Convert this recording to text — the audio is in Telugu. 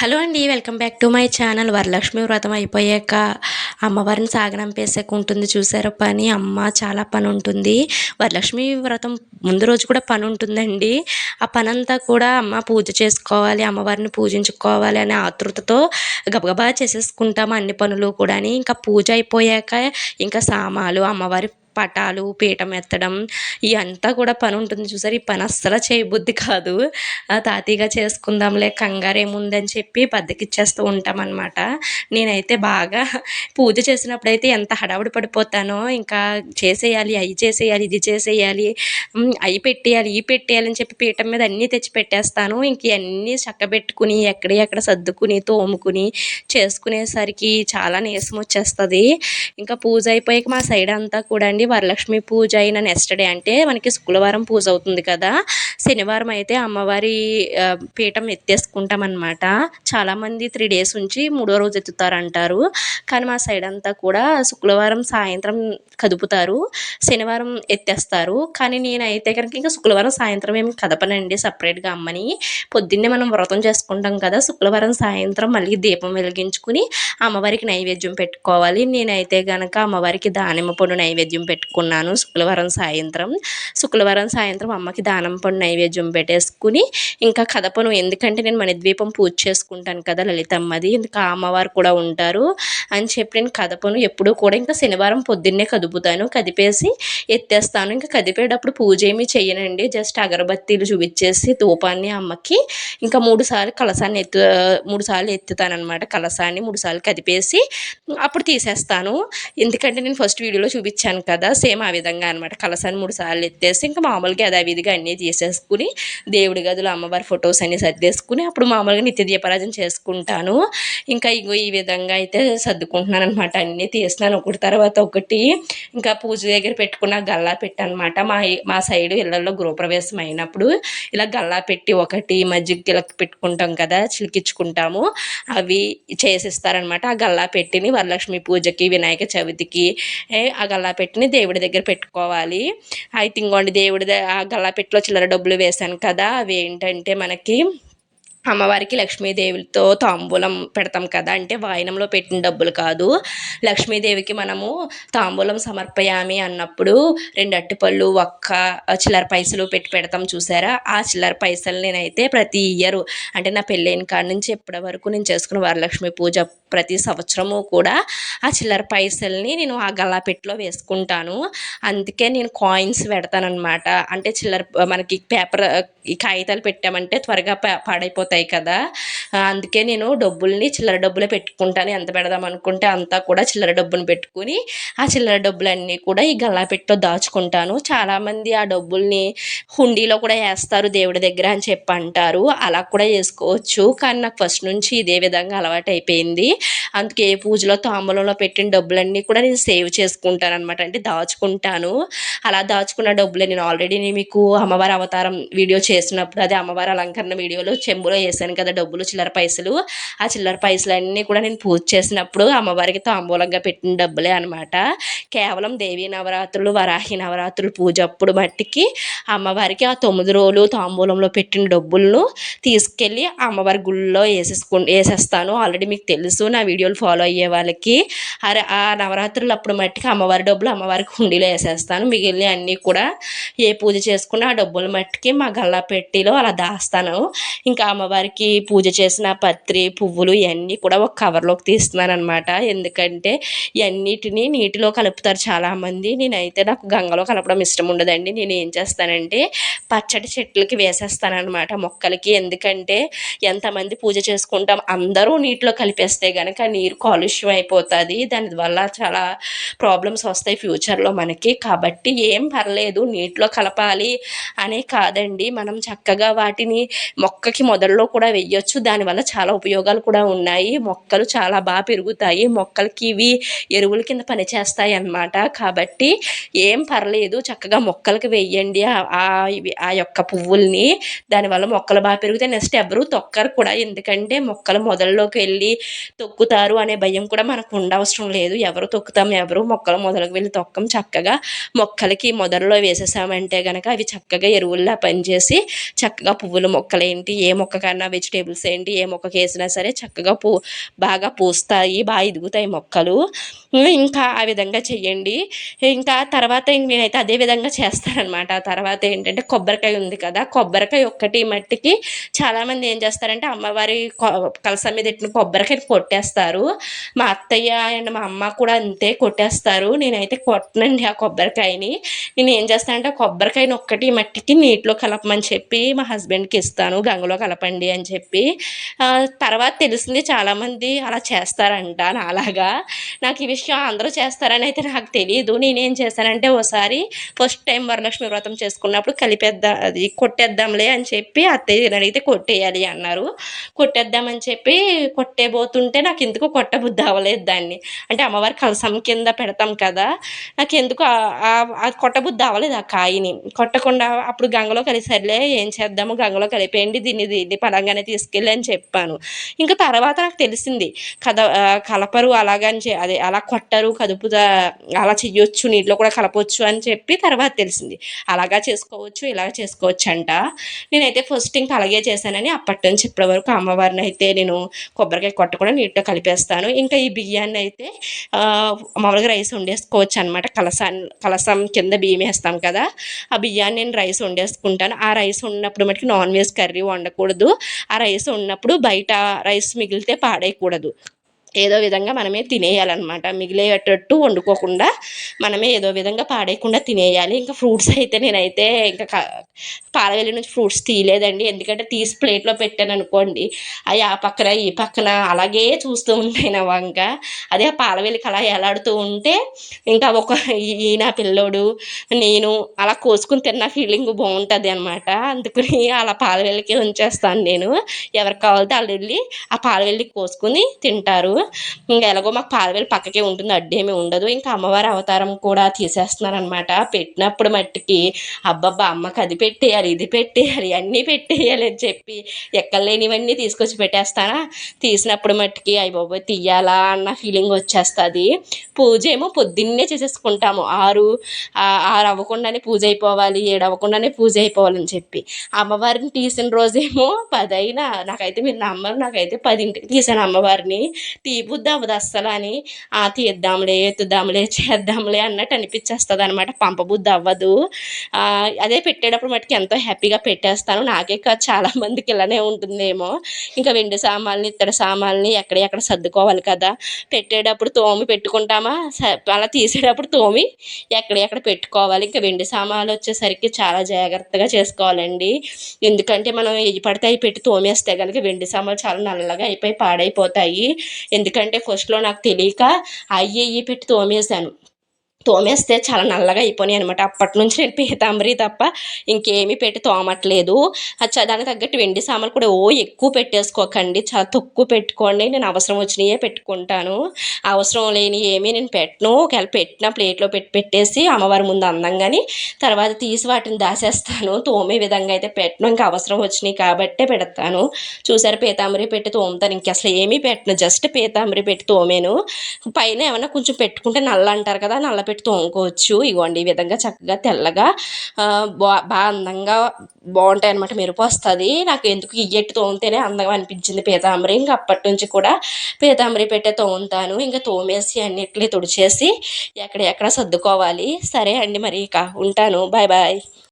హలో అండి welcome back to my channel. Varalakshmi Vratam అయిపోయాక అమ్మవారిని సాగనంపేసాక ఉంటుంది చూసారా పని? అమ్మ చాలా పని ఉంటుంది వరలక్ష్మి వ్రతం ముందు రోజు కూడా పని ఉంటుందండి ఆ పని అంతా కూడా అమ్మ పూజ చేసుకోవాలి అమ్మవారిని పూజించుకోవాలి అనే ఆతృతతో గబగబా చేసేసుకుంటాము అన్ని పనులు కూడా ఇంకా పూజ అయిపోయాక ఇంకా సామాలు అమ్మవారి పటాలు పీఠం ఎత్తడం ఇవంతా కూడా పని ఉంటుంది చూసారు. ఈ పని అస్సలు చేయబుద్ధి కాదు. తాతీగా చేసుకుందాంలే కంగారు ఏముందని చెప్పి బద్దకిచ్చేస్తూ ఉంటామన్నమాట. నేనైతే బాగా పూజ చేసినప్పుడు అయితే ఎంత హడావుడి పడిపోతానో ఇంకా చేసేయాలి అవి చేసేయాలి ఇది చేసేయాలి అవి పెట్టేయాలి ఇవి పెట్టేయాలి అని చెప్పి పీఠం మీద అన్నీ తెచ్చి పెట్టేస్తాను. ఇంక అన్నీ చక్కబెట్టుకుని ఎక్కడ ఎక్కడ సర్దుకుని తోముకుని చేసుకునేసరికి చాలా నీరసం వచ్చేస్తుంది. ఇంకా పూజ అయిపోయాక మా సైడ్ అంతా కూడా అండి వరలక్ష్మి పూజ అయిన నెక్స్ట్ డే అంటే మనకి శుక్రవారం పూజ అవుతుంది కదా. శనివారం అయితే అమ్మవారి పీఠం ఎత్తేసుకుంటాం అనమాట చాలామంది త్రీ డేస్ ఉంచి మూడో రోజు ఎత్తుతారంటారు. కానీ మా సైడ్ అంతా కూడా శుక్రవారం సాయంత్రం కదుపుతారు. శనివారం ఎత్తేస్తారు. కానీ నేనైతే కనుక ఇంకా శుక్రవారం సాయంత్రం ఏమి కదపనండి సపరేట్గా అమ్మని. పొద్దున్నే మనం వ్రతం చేసుకుంటాం కదా శుక్రవారం సాయంత్రం మళ్ళీ దీపం వెలిగించుకుని అమ్మవారికి నైవేద్యం పెట్టుకోవాలి. నేనైతే కనుక అమ్మవారికి దానిమ్మ పండు నైవేద్యం పెట్టుకున్నాను. శుక్రవారం సాయంత్రం. శుక్రవారం సాయంత్రం అమ్మకి దానం పండు నైవేద్యం పెట్టేసుకుని ఇంకా కదపను ఎందుకంటే నేను మణిద్వీపం పూజ చేసుకుంటాను కదా లలితమ్మది ఇంకా అమ్మవారు కూడా ఉంటారు అని చెప్పి నేను కదపను ఎప్పుడూ కూడా ఇంకా శనివారం పొద్దున్నే కదుపుతాను. కదిపేసి ఎత్తేస్తాను. ఇంకా కదిపేటప్పుడు పూజ ఏమి చేయనండి జస్ట్ అగరబత్తీలు చూపించేసి ధూపాన్ని అమ్మకి. ఇంకా మూడు సార్లు కలసాన్ని ఎత్తు మూడు సార్లు ఎత్తుతానమాట కలసాన్ని. మూడు సార్లు కదిపేసి అప్పుడు తీసేస్తాను. ఎందుకంటే నేను ఫస్ట్ వీడియోలో చూపించాను కదా కదా సేమ్ ఆ విధంగా అనమాట కలసాన్ని మూడు సార్లు ఎత్తేసి ఇంకా మామూలుగా యథావిధిగా అన్నీ తీసేసుకుని దేవుడి గదులు అమ్మవారి ఫొటోస్ అన్నీ సర్దేసుకుని అప్పుడు మామూలుగా నిత్య దీపరాజన చేసుకుంటాను. ఇంకా ఇగో ఈ విధంగా అయితే సర్దుకుంటున్నాను అనమాట అన్నీ తీసినాను ఒకటి తర్వాత ఒకటి ఇంకా పూజ దగ్గర పెట్టుకున్న గల్లా పెట్టనమాట మా మా సైడు ఇళ్ళలో గృహప్రవేశం అయినప్పుడు ఇలా గల్లా పెట్టి ఒకటి మజ్జిగ ఇలా పెట్టుకుంటాం కదా చిలికించుకుంటాము అవి చేసిస్తారనమాట ఆ గల్లా పెట్టిని వరలక్ష్మి పూజకి వినాయక చవితికి ఆ గల్లా పెట్టిని దేవుడి దగ్గర పెట్టుకోవాలి. అయితే ఇంకోండి దేవుడి ఆ గల్లా పెట్టిలో చిల్లర డబ్బులు వేశాను కదా అవి ఏంటంటే మనకి అమ్మవారికి లక్ష్మీదేవితో తాంబూలం పెడతాం కదా అంటే వాయనంలో పెట్టిన డబ్బులు కాదు. లక్ష్మీదేవికి మనము తాంబూలం సమర్పయామి అన్నప్పుడు రెండు అట్టిపళ్ళు ఒక్క చిల్లర పైసలు పెట్టి పెడతాం చూసారా? ఆ చిల్లర పైసలు నేనైతే ప్రతి ఇయర్ అంటే నా పెళ్ళైన కాడ నుంచి ఎప్పటి వరకు నేను చేసుకున్న వరలక్ష్మి పూజ ప్రతి సంవత్సరము కూడా ఆ చిల్లర పైసల్ని నేను ఆ గల్లాపెట్టిలో వేసుకుంటాను. అందుకే నేను కాయిన్స్ పెడతానమాట అంటే చిల్లర మనకి పేపర్ ఈ కాగితాలు పెట్టామంటే త్వరగా పాడైపోతాయి కదా. అందుకే నేను డబ్బుల్ని చిల్లర డబ్బులే పెట్టుకుంటాను. ఎంత పెడదాం అనుకుంటే అంతా కూడా చిల్లర డబ్బుని పెట్టుకుని ఆ చిల్లర డబ్బులన్నీ కూడా ఈ గల్లాపెట్టిలో దాచుకుంటాను. చాలామంది ఆ డబ్బుల్ని హుండీలో కూడా వేస్తారు దేవుడి దగ్గర అని చెప్పి అంటారు. అలా కూడా చేసుకోవచ్చు కానీ నాకు ఫస్ట్ నుంచి ఇదే విధంగా అలవాటు అయిపోయింది అందుకే పూజలో తాంబూలంలో పెట్టిన డబ్బులన్నీ కూడా నేను సేవ్ చేసుకుంటాను అనమాట అంటే దాచుకుంటాను. అలా దాచుకున్న డబ్బులే నేను ఆల్రెడీ నేను మీకు అమ్మవారి అవతారం వీడియో చేసినప్పుడు అదే అమ్మవారి అలంకరణ వీడియోలో చెంబులో వేసాను కదా డబ్బులు చిల్లర పైసలు. ఆ చిల్లర పైసలు అన్నీ కూడా నేను పూజ చేసినప్పుడు అమ్మవారికి తాంబూలంగా పెట్టిన డబ్బులే అనమాట కేవలం దేవీ నవరాత్రులు వరాహి నవరాత్రులు పూజ అప్పుడు మట్టికి అమ్మవారికి ఆ తొమ్మిది రోజులు తాంబూలంలో పెట్టిన డబ్బులను తీసుకెళ్ళి అమ్మవారి గుళ్ళో వేసేసుకు వేసేస్తాను. ఆల్రెడీ మీకు తెలుసు నా వీడియోలు ఫాలో అయ్యే వాళ్ళకి అరే ఆ నవరాత్రులు అప్పుడు మట్టికి అమ్మవారి డబ్బులు అమ్మవారికి హుండీలో వేసేస్తాను. మిగిలిన అన్నీ కూడా ఏ పూజ చేసుకున్నా ఆ డబ్బులు మట్టికి మా గల్లా పెట్టిలో అలా దాస్తాను. ఇంకా అమ్మవారికి పూజ చేసిన పత్రి పువ్వులు ఇవన్నీ కూడా ఒక కవర్లోకి తీస్తున్నాను అనమాట ఎందుకంటే ఇవన్నిటిని నీటిలో కలుపుతారు చాలామంది. నేనైతే నాకు గంగలో కలపడం ఇష్టం ఉండదండి. నేను ఏం చేస్తానంటే పచ్చడి చెట్లకి వేసేస్తానమాట మొక్కలకి. ఎందుకంటే ఎంతమంది పూజ చేసుకుంటాం అందరూ నీటిలో కలిపేస్తే కనుక నీరు కాలుష్యం అయిపోతుంది. దానివల్ల చాలా ప్రాబ్లమ్స్ వస్తాయి ఫ్యూచర్లో మనకి. కాబట్టి ఏం పర్లేదు నీటిలో కలపాలి అనే కాదండి. మనం చక్కగా వాటిని మొక్కకి మొదల్లో కూడా వెయ్యొచ్చు. దానివల్ల చాలా ఉపయోగాలు కూడా ఉన్నాయి. మొక్కలు చాలా బాగా పెరుగుతాయి. మొక్కలకి ఇవి ఎరువుల కింద పనిచేస్తాయి అన్నమాట. కాబట్టి ఏం పర్లేదు. చక్కగా మొక్కలకి వెయ్యండి. ఆ యొక్క పువ్వుల్ని. దానివల్ల మొక్కలు బాగా పెరుగుతాయి నెక్స్ట్ ఎవరు తొక్కరు కూడా. ఎందుకంటే మొక్కలు మొదల్లోకి వెళ్ళి తొక్కుతారు అనే భయం కూడా మనకు ఉండవసరం లేదు. ఎవరు తొక్కుతాం ఎవరు మొక్కలు మొదలకు వెళ్ళి తొక్కం. చక్కగా మొక్కలకి మొదల్లో అంటే కనుక అవి చక్కగా ఎరువుల్లా పనిచేసి చక్కగా పువ్వుల మొక్కలేంటి ఏ మొక్క కన్నా వెజిటేబుల్స్ ఏంటి ఏ మొక్కకి వేసినా సరే చక్కగా పూ బాగా పూస్తాయి బాగా ఎదుగుతాయి మొక్కలు. ఇంకా ఆ విధంగా చెయ్యండి. ఇంకా తర్వాత నేనైతే అదే విధంగా చేస్తానమాట తర్వాత ఏంటంటే కొబ్బరికాయ ఉంది కదా కొబ్బరికాయ ఒక్కటి మట్టికి చాలామంది ఏం చేస్తారంటే అమ్మవారి కలసం మీద ఎట్టిన కొబ్బరికాయని కొట్టేస్తారు. మా అత్తయ్య అండ్ మా అమ్మ కూడా అంతే కొట్టేస్తారు. నేనైతే కొట్టనండి ఆ కొబ్బరికాయని. నేను ఏం చేస్తానంటే కొబ్బరికాయని ఒక్కటి మట్టికి నీటిలో కలపమని చెప్పి మా హస్బెండ్కి ఇస్తాను గంగలో కలపండి అని చెప్పి. తర్వాత తెలిసింది చాలామంది అలా చేస్తారంట నాలాగా. నాకు ఈ విషయం అందరూ చేస్తారని అయితే నాకు తెలియదు నేనేం చేశానంటే ఓసారి ఫస్ట్ టైం వరలక్ష్మి వ్రతం చేసుకున్నప్పుడు కలిపేద్దాం అది కొట్టేద్దాంలే అని చెప్పి అత్తయ్య అడిగితే కొట్టేయాలి అన్నారు. కొట్టేద్దామని చెప్పి కొట్టేబోతుంటే నాకు ఎందుకు కొట్టబుద్ధి అవ్వలేదు దాన్ని. అంటే అమ్మవారి కలసం కింద పెడతాం కదా నాకు ఎందుకు అది కొట్టబుద్ధి అవ్వలేదు. ఆ కాయ రాయిని కొట్టకుండా అప్పుడు గంగలో కలిసరిలే ఏం చేద్దాము? గంగలో కలిపేయండి దీన్ని దీన్ని పరంగానే తీసుకెళ్ళి అని చెప్పాను. ఇంకా తర్వాత నాకు తెలిసింది కథ కలపరు అలాగని అదే అలా కొట్టరు కదుపుదా అలా చెయ్యొచ్చు నీటిలో కూడా కలపవచ్చు అని చెప్పి తర్వాత తెలిసింది. అలాగా చేసుకోవచ్చు ఇలాగ చేసుకోవచ్చు అంట నేనైతే ఫస్ట్ ఇంకా అలాగే చేశానని అప్పటి నుంచి ఇప్పటి వరకు అమ్మవారిని అయితే నేను కొబ్బరికాయ కొట్టకుండా నీటిలో కలిపేస్తాను. ఇంకా ఈ బియ్యాన్ని అయితే మామూలుగా రైస్ వండేసుకోవచ్చు అనమాట కలసాన్ని కలసం కింద బియ్యం వేస్తాం కదా ఆ బియ్యాన్ని నేను రైస్ వండేసుకుంటాను. ఆ రైస్ ఉన్నప్పుడు మటుకు నాన్ వెజ్ కర్రీ వండకూడదు. ఆ రైస్ ఉన్నప్పుడు బయట రైస్ మిగిలితే పాడేయకూడదు ఏదో విధంగా మనమే తినేయాలన్నమాట. మిగిలేటట్టు వండుకోకుండా మనమే ఏదో విధంగా పాడేయకుండా తినేయాలి. ఇంకా ఫ్రూట్స్ అయితే నేనైతే ఇంకా పాలవెల్లి నుంచి ఫ్రూట్స్ తీయలేదండి. ఎందుకంటే తీసి ప్లేట్లో పెట్టాను అనుకోండి అవి ఆ పక్కన ఈ పక్కన అలాగే చూస్తూ ఉంటాయి నా వంక. అదే ఆ పాలవెల్లికి అలా ఎలాడుతూ ఉంటే ఇంకా ఒక ఈయన పిల్లోడు నేను అలా కోసుకుని తిన్న ఫీలింగ్ బాగుంటుంది అనమాట అందుకని అలా పాలవెల్లికి ఉంచేస్తాను నేను. ఎవరికి కావాలితే వాళ్ళు వెళ్ళి ఆ పాలవెల్లికి కోసుకుని తింటారు. ఇంకా ఎలాగో మాకు పాలవేలు పక్కకే ఉంటుంది అడ్డేమీ ఉండదు. ఇంకా అమ్మవారి అవతారం కూడా తీసేస్తున్నారనమాట పెట్టినప్పుడు మట్టికి అబ్బబ్బా అమ్మకి అది పెట్టేయాలి ఇది పెట్టేయాలి అన్నీ పెట్టేయాలి అని చెప్పి ఎక్కలేనివన్నీ తీసుకొచ్చి పెట్టేస్తానా? తీసినప్పుడు మట్టికి అయ్యి బాబోయ్ తీయాలా అన్న ఫీలింగ్ వచ్చేస్తుంది. పూజ ఏమో పొద్దున్నే చేసేసుకుంటాము. ఆరు ఆరు అవ్వకుండానే పూజ అయిపోవాలి ఏడు అవ్వకుండానే పూజ అయిపోవాలని చెప్పి. అమ్మవారిని తీసిన రోజేమో పదైనా నాకైతే మీరు నమ్మరు నాకైతే పదింటికి తీసాను అమ్మవారిని. తీబుద్ది అవ్వదు అస్సలు అని ఆ తీద్దాంలే ఎత్తుదాంలే చేద్దాంలే అన్నట్టు అనిపించేస్తుంది అనమాట పంపబుద్ధి అవ్వదు. అదే పెట్టేటప్పుడు మటుకి ఎంతో హ్యాపీగా పెట్టేస్తాను. నాకే కాదు చాలా మందికి ఇలానే ఉంటుందేమో. ఇంకా వెండి సామాన్లు ఇత్తడి సామాన్లు ఎక్కడెక్కడ సర్దుకోవాలి కదా? పెట్టేటప్పుడు తోమి పెట్టుకుంటామా? అలా తీసేటప్పుడు తోమి ఎక్కడెక్కడ పెట్టుకోవాలి? ఇంకా వెండి సామాన్లు వచ్చేసరికి చాలా జాగ్రత్తగా చేసుకోవాలండి. ఎందుకంటే మనం ఏ పడితే అవి పెట్టి తోమేస్తే కనుక వెండి సామాన్లు చాలా నల్లగా అయిపోయి పాడైపోతాయి. ఎందుకంటే ఫస్ట్లో నాకు తెలియక అయ్యి ఇవి పెట్టి తోమేశాను. తోమేస్తే చాలా నల్లగా అయిపోయినాయి అనమాట అప్పటి నుంచి నేను పీతాంబరి తప్ప ఇంకేమీ పెట్టి తోమట్లేదు. దానికి తగ్గట్టు వెండి సామాన్లు కూడా ఓ ఎక్కువ పెట్టేసుకోకండి. చాలా తక్కువ పెట్టుకోండి. నేను అవసరం వచ్చినయే పెట్టుకుంటాను. అవసరం లేని ఏమీ నేను పెట్టను. ఒకవేళ పెట్టిన ప్లేట్లో పెట్టి పెట్టేసి అమ్మవారి ముందు అందంగాని తర్వాత తీసి వాటిని దాసేస్తాను. తోమే విధంగా అయితే పెట్టను. ఇంకా అవసరం వచ్చినాయి కాబట్టే పెడతాను. చూసారు పీతాంబరి పెట్టి తోముతాను. ఇంక అసలు ఏమీ పెట్టను. జస్ట్ పీతాంబరి పెట్టి తోమేను. పైన ఏమైనా కొంచెం పెట్టుకుంటే నల్ల అంటారు కదా నల్ల పెట్టి తోముకోవచ్చు. ఇగోండి ఈ విధంగా చక్కగా తెల్లగా బా బాగా అందంగా బాగుంటాయి అనమాట మెరుపు వస్తుంది. నాకు ఎందుకు ఇయ్యట్టు తోమితేనే అందంగా అనిపించింది పీతాంబరి. ఇంకా అప్పటి నుంచి కూడా పీతాంబరి పెట్టే తోముతాను. ఇంకా తోమేసి అన్నిటిని తుడిచేసి ఎక్కడ ఎక్కడ సర్దుకోవాలి. సరే అండి మరి ఇక ఉంటాను. Bye bye.